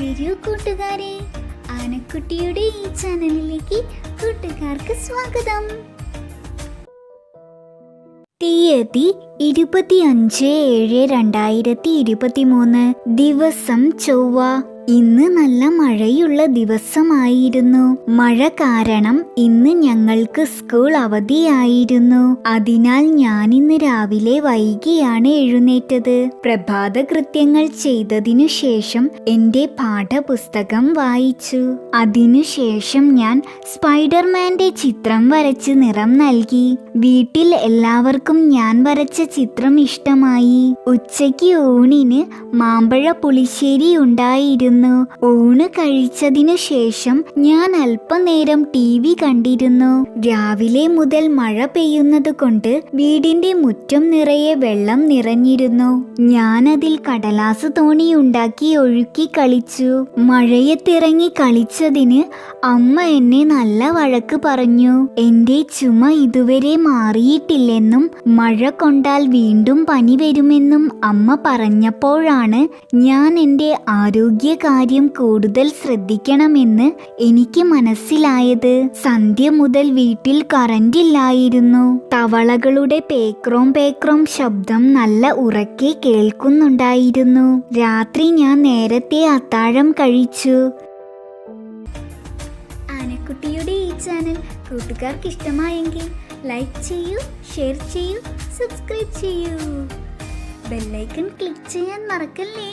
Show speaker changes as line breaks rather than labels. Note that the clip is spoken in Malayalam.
വരൂ കൂട്ടുകാരെ. ആനക്കുട്ടിയുടെ ഈ ചാനലിലേക്ക് കൂട്ടുകാർക്ക് സ്വാഗതം. തീയതി ഇരുപത്തിയഞ്ച് ഏഴ് രണ്ടായിരത്തി ഇരുപത്തി മൂന്ന് ദിവസം ചൊവ്വ. ഇന്ന് നല്ല മഴയുള്ള ദിവസമായിരുന്നു. മഴ കാരണം ഇന്ന് ഞങ്ങൾക്ക് സ്കൂൾ അവധിയായിരുന്നു. അതിനാൽ ഞാൻ ഇന്ന് രാവിലെ വൈകിയാണ് എഴുന്നേറ്റത്. പ്രഭാത കൃത്യങ്ങൾ ചെയ്തതിനു ശേഷം എന്റെ പാഠപുസ്തകം വായിച്ചു. അതിനുശേഷം ഞാൻ സ്പൈഡർമാന്റെ ചിത്രം വരച്ച് നിറം നൽകി. വീട്ടിൽ എല്ലാവർക്കും ഞാൻ വരച്ച ചിത്രം ഇഷ്ടമായി. ഉച്ചയ്ക്ക് ഊണിന് മാമ്പഴ പുളിശ്ശേരി ഉണ്ടായിരുന്നു. ഊണ് കഴിച്ചതിനു ശേഷം ഞാൻ അല്പനേരം ടി വി കണ്ടിരുന്നു. രാവിലെ മുതൽ മഴ പെയ്യുന്നത് കൊണ്ട് വീടിന്റെ മുറ്റം നിറയെ വെള്ളം നിറഞ്ഞിരുന്നു. ഞാനതിൽ കടലാസ് തോണി ഉണ്ടാക്കി ഒഴുക്കി കളിച്ചു. മഴയത്തിറങ്ങി കളിച്ചതിന് അമ്മ എന്നെ നല്ല വഴക്ക് പറഞ്ഞു. എന്റെ ചുമ ഇതുവരെ മാറിയിട്ടില്ലെന്നും മഴ കൊണ്ടാൽ വീണ്ടും പനി വരുമെന്നും അമ്മ പറഞ്ഞപ്പോഴാണ് ഞാൻ എന്റെ ആരോഗ്യകാര്യം കൂടുതൽ ശ്രദ്ധിക്കണമെന്ന് എനിക്ക് മനസ്സിലായത്. സന്ധ്യ മുതൽ വീട്ടിൽ കറണ്ടില്ലായിരുന്നു തവളകളുടെ പേക്രോം പേക്രോം ശബ്ദം നല്ല ഉറക്കെ കേൾക്കുന്നുണ്ടായിരുന്നു. രാത്രി ഞാൻ നേരത്തെ അത്താഴം കഴിച്ചു. ആനക്കുട്ടിയുടെ ഈ ചാനൽ കൂട്ടുകാർക്ക് ഇഷ്ടമായെങ്കിൽ ലൈക്ക് ചെയ്യൂ ഷെയർ ചെയ്യൂ സബ്സ്ക്രൈബ് ചെയ്യൂ. ബെല്ലൈക്കൺ ക്ലിക്ക് ചെയ്യാൻ മറക്കല്ലേ?